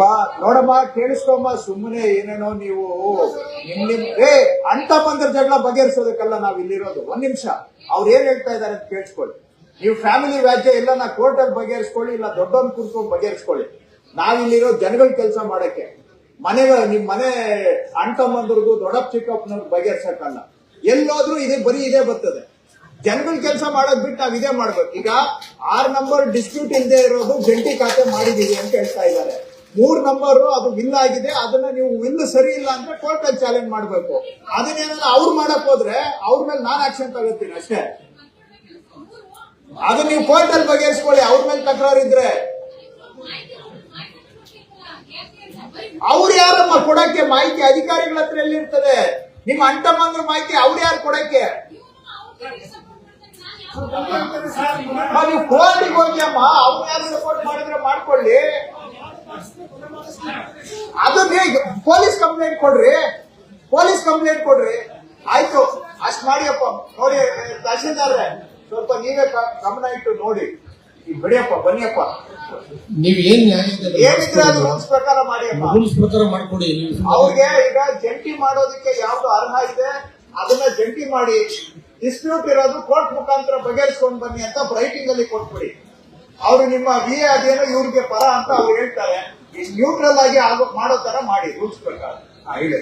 ನೋಡಿಯಪ್ಪ ನೋಡಮ್ಮ, ಕೇಳಿಸ್ಕೊಮ್ಮ ಸುಮ್ಮನೆ ಏನೇನೋ ನೀವು ನಿಮ್ ನಿಮ್ ಏ, ಅಂತ ಬಂದ್ರ ಜಗಳ ಬಗೆಹರಿಸೋದಕ್ಕಲ್ಲ ನಾವ್ ಇಲ್ಲಿರೋದು. ಒಂದ್ ನಿಮಿಷ. ಅವ್ರು ಏನ್ ಹೇಳ್ತಾ ಇದಾರೆ ಅಂತ ಕೇಳಿಸ್ಕೊಳ್ಳಿ. ನೀವು ಫ್ಯಾಮಿಲಿ ವ್ಯಾಜ್ಯ ಇಲ್ಲ ನಾ ಕೋರ್ಟ್ ಅಲ್ಲಿ ಬಗೆಹರಿಸ್ಕೊಳ್ಳಿ, ಇಲ್ಲ ದೊಡ್ಡವನ್ ಕುರ್ಕೊಂಡು ಬಗೆಹರಿಸ್ಕೊಳ್ಳಿ. ನಾವಿಲ್ಲಿರೋ ಜನಗಳ ಕೆಲಸ ಮಾಡಕ್ಕೆ. ಮನೆ ನಿಮ್ ಮನೆ ಅಣ್ಣ ತಮ್ಮಂದ್ರದ್ದು ದೊಡ್ಡಪ್ಪ ಚಿಕ್ಕಪ್ಪನವ್ರು ಬಗೆಹರ್ಸಕ್ಕಲ್ಲ. ಎಲ್ಲೋದ್ರೂ ಇದೇ ಬರೀ ಇದೇ ಬರ್ತದೆ. ಜನಗಳ ಕೆಲಸ ಮಾಡೋದ್ ಬಿಟ್ಟು ನಾವ್ ಇದೇ ಮಾಡ್ಬೇಕು. ಈಗ ಆರ್ ನಂಬರ್ ಡಿಸ್ಪ್ಯೂಟ್ ಇಲ್ಲದೆ ಇರೋದು, ಜಂಟಿ ಖಾತೆ ಮಾಡಿದೀವಿ ಅಂತ ಹೇಳ್ತಾ ಇದ್ದಾರೆ. ಮೂರ್ ನಂಬರ್ ಅದು ವಿಲ್ ಆಗಿದೆ ಅದನ್ನ ನೀವು ವಿಲ್ ಸರಿ ಇಲ್ಲ ಅಂದ್ರೆ ಕೋರ್ಟ್ ಅಲ್ಲಿ ಚಾಲೆಂಜ್ ಮಾಡ್ಬೇಕು. ಅದನ್ನೇನಾದ್ರು ಅವ್ರು ಮಾಡಕ್ ಹೋದ್ರೆ ಅವ್ರ ಮೇಲೆ ನಾನ್ ಆಕ್ಷನ್ ತಗೋತೀನಿ ಅಷ್ಟೇ. ಅದನ್ನ ನೀವು ಕೋರ್ಟ್ ಅಲ್ಲಿ ಬಗೆಹರಿಸ್ಕೊಳ್ಳಿ ಅವ್ರ ಮೇಲೆ ತಕರಾರು ಇದ್ರೆ. ಅವ್ರು ಯಾರಮ್ಮ ಕೊಡಕ್ಕೆ? ಮಾಹಿತಿ ಅಧಿಕಾರಿಗಳ ಹತ್ರ ಎಲ್ಲಿರ್ತದೆ? ನಿಮ್ಮ ಅಂಟಮ್ಮಂದ್ರ ಮಾಹಿತಿ ಅವ್ರ ಯಾರು ಕೊಡಕ್ಕೆ? ನೀವು ಕೋರ್ಟಿಗೆ ಹೋಗಿ ಅಮ್ಮ ಅವ್ರು ಯಾರು ಸಪೋರ್ಟ್ ಮಾಡಿದ್ರೆ ಮಾಡ್ಕೊಳ್ಳಿ ಅದನ್ನೇ ಪೊಲೀಸ್ ಕಂಪ್ಲೇಂಟ್ ಕೊಡ್ರಿ. ಪೊಲೀಸ್ ಕಂಪ್ಲೇಂಟ್ ಕೊಡ್ರಿ. ಆಯ್ತು ಅಷ್ಟ್ ಮಾಡಿಯಪ್ಪ. ನೋಡಿ ತಹಶೀಲ್ದಾರ್ರೆ ಸ್ವಲ್ಪ ನೀವೇ ಗಮನ ಇಟ್ಟು ನೋಡಿ. ಈಗ ಬಿಡಿಯಪ್ಪ ಬನ್ನಿಯಪ್ಪ. ನೀವ್ ಏನ್ ಏನಿದ್ರೆ ಅದು ರೂಲ್ಸ್ ಪ್ರಕಾರ ಮಾಡಿಯಪ್ಪ. ರೂಲ್ಸ್ ಪ್ರಕಾರ ಮಾಡ್ಕೊಡಿ ಅವ್ರಿಗೆ ಈಗ ಜಂಟಿ ಮಾಡೋದಕ್ಕೆ ಯಾವ್ದು ಅರ್ಹ ಇದೆ ಅದನ್ನ ಜಂಟಿ ಮಾಡಿ. ಡಿಸ್ಪ್ಯೂಟ್ ಇರೋದು ಕೋರ್ಟ್ ಮುಖಾಂತರ ಬಗೆಹರಿಸ್ಕೊಂಡು ಬನ್ನಿ ಅಂತ ರೈಟಿಂಗ್ ಅಲ್ಲಿ ಕೊಟ್ಬಿಡಿ. ಅವ್ರು ನಿಮ್ಮ ವಿ ಅದೇನೋ ಇವ್ರಿಗೆ ಪರ ಅಂತ ಅವ್ರು ಹೇಳ್ತಾರೆ. ನ್ಯೂಟ್ರಲ್ ಆಗಿ ಆಗೋ ಮಾಡೋ ತರ ಮಾಡಿ ರೂಲ್ಸ್ ಪ್ರಕಾರ. ಹೇಳಿ.